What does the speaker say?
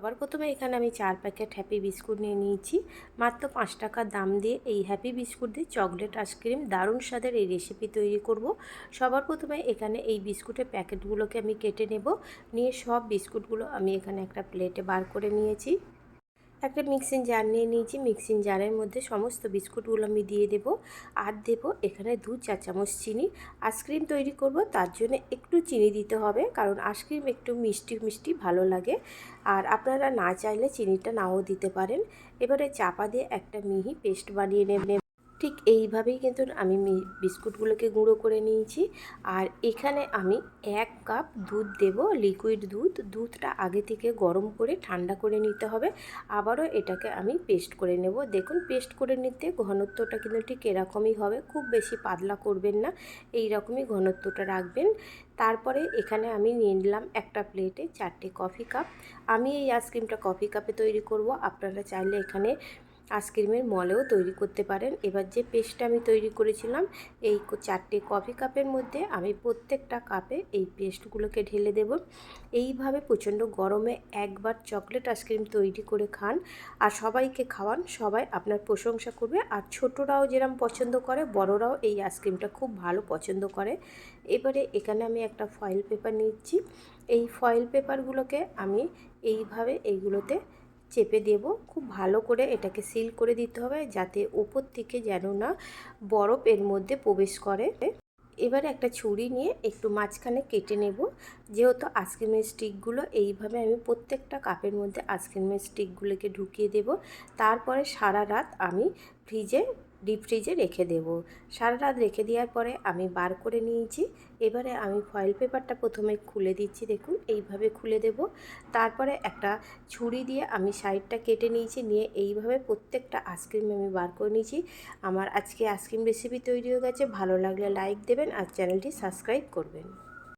সবার প্রথমে এখানে আমি চার প্যাকেট হ্যাপি বিস্কুট নিয়ে নিয়েছি। মাত্র পাঁচ টাকা দাম দিয়ে এই হ্যাপি বিস্কুট দিয়ে চকলেট আইসক্রিম দারুণ স্বাদের এই রেসিপি তৈরি করব। সবার প্রথমে এখানে এই বিস্কুটের প্যাকেটগুলোকে আমি কেটে নেব। নিয়ে সব বিস্কুটগুলো আমি এখানে একটা প্লেটে বার করে নিয়েছি। একটা মিক্সিং জার নিয়ে নিয়েছি। মিক্সিং জারের মধ্যে সমস্ত বিস্কুটগুলো আমি দিয়ে দেব। আর দেব এখানে দু চা চামচ চিনি। আইসক্রিম তৈরি করব, তার জন্য একটু চিনি দিতে হবে, কারণ আইসক্রিম একটু মিষ্টি মিষ্টি ভালো লাগে। আর আপনারা না চাইলে চিনিটা নাও দিতে পারেন। এবারে চাপা দিয়ে একটা মিহি পেস্ট বানিয়ে নেব। ঠিক এইভাবেই কিন্তু আমি বিস্কুটগুলোকে গুঁড়ো করে নিয়েছি। আর এখানে আমি এক কাপ দুধ দেব লিকুইড দুধ। দুধটা আগে থেকে গরম করে ঠান্ডা করে নিতে হবে। আবারও এটাকে আমি পেস্ট করে নেব। দেখুন পেস্ট করে নিতে ঘনত্বটা কিন্তু ঠিক এরকমই হবে। খুব বেশি পাতলা করবেন না এই রকমই ঘনত্বটা রাখবেন। তারপরে এখানে আমি নিয়ে নিলাম একটা প্লেটে চারটে কফি কাপ আমি এই আইসক্রিমটা কফি কাপে তৈরি করব। আপনারা চাইলে এখানে আইসক্রিমের মলেও তৈরি করতে পারেন। এবার যে পেস্টটা আমি তৈরি করেছিলাম, এই চারটে কফি কাপের মধ্যে আমি প্রত্যেকটা কাপে এই পেস্টগুলোকে ঢেলে দেব। এইভাবে প্রচণ্ড গরমে একবার চকলেট আইসক্রিম তৈরি করে খান আর সবাইকে খাওয়ান। সবাই আপনার প্রশংসা করবে। আর ছোটরাও যেরকম পছন্দ করে, বড়রাও এই আইসক্রিমটা খুব ভালো পছন্দ করে। এবারে এখানে আমি একটা ফয়েল পেপার নিচ্ছি। এই ফয়েল পেপারগুলোকে আমি এইভাবে এইগুলোতে চেপে দেব। খুব ভালো করে এটাকে সিল করে দিতে হবে যাতে ওপর থেকে যেন না বরফ এর মধ্যে প্রবেশ করে। এবারে একটা ছুরি নিয়ে একটু মাঝখানে কেটে নেব। যেহেতু আইসক্রিমের স্টিকগুলো এইভাবে আমি প্রত্যেকটা কাপের মধ্যে আইসক্রিমের স্টিকগুলোকে ঢুকিয়ে দেব। তারপরে সারা রাত আমি ফ্রিজে ডিপ ফ্রিজে রেখে দেব। সারা রাত রেখে দেওয়ার পরে আমি বার করে নিয়েছি। এবারে আমি ফয়েল পেপারটা প্রথমে খুলে দিচ্ছি, দেখুন, এইভাবে খুলে দেব। তারপরে একটা ছুরি দিয়ে আমি সাইডটা কেটে নিয়েছি, নিয়ে এইভাবে প্রত্যেকটা আইসক্রিম আমি বার করে নিয়েছি। আমার আজকে আইসক্রিম রেসিপি তৈরি হয়ে গেছে, ভালো লাগলে লাইক দেবেন আর চ্যানেলটি সাবস্ক্রাইব করবেন।